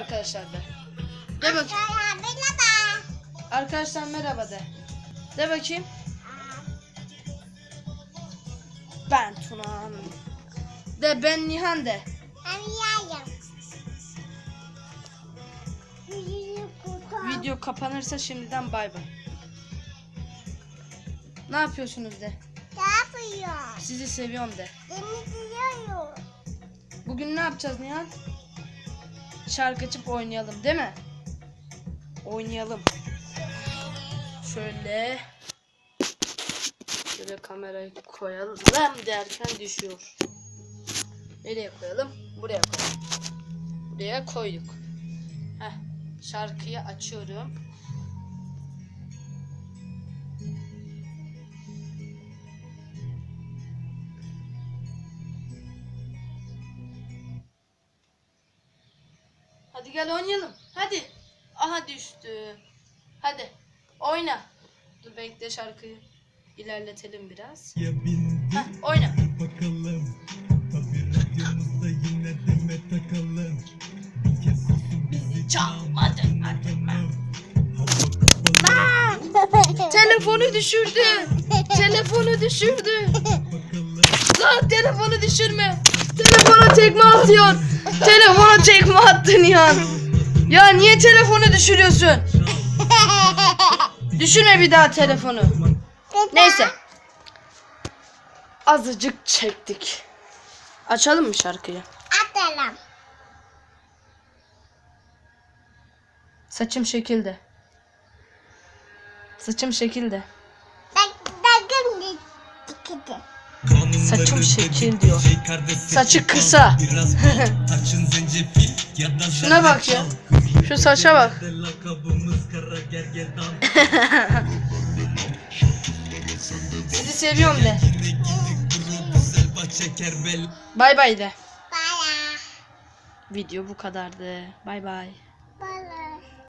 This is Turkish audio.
arkadaşlar de. De bak. Merhaba. Arkadaşlar merhaba de. De bakayım. Ben Tunan. De ben Nihan de. Ben yayım. Video kapanırsa şimdiden bay bay. Ne yapıyorsunuz de? Ne yapıyor? Sizi seviyorum de. Beni diyor. Bugün ne yapacağız Nihan? Şarkı açıp oynayalım değil mi? Oynayalım. Şöyle. Şöyle kamerayı koyalım derken düşüyor. Nereye koyalım? Buraya koyalım. Buraya koyduk. Heh, şarkıyı açıyorum. Hadi gel oynayalım. Hadi. Aha düştü. Hadi. Oyna. Dur bekle şarkıyı ilerletelim biraz. Ya bindik Heh, oyna. bakalım Tabii radyomuzda yine deme takalım Bir kez susun bizi Çalmadı. Telefonu düşürdü. Telefonu düşürdü. Lan telefonu düşürme. Tekme atıyor. Telefona tekme attın ya. Ya niye telefonu düşürüyorsun? Düşürme bir daha telefonu. Neyse. Azıcık çektik. Açalım mı şarkıyı? Atalım. Saçım şekilde. Saçım şekilde. Bak, bakın dikkat. Saçım şekil diyor. Saçı kısa. Şuna bak ya. Şu saça bak. Sizi seviyorum de. Bay bay de. Bala. Video bu kadardı. Bay bay. Bala.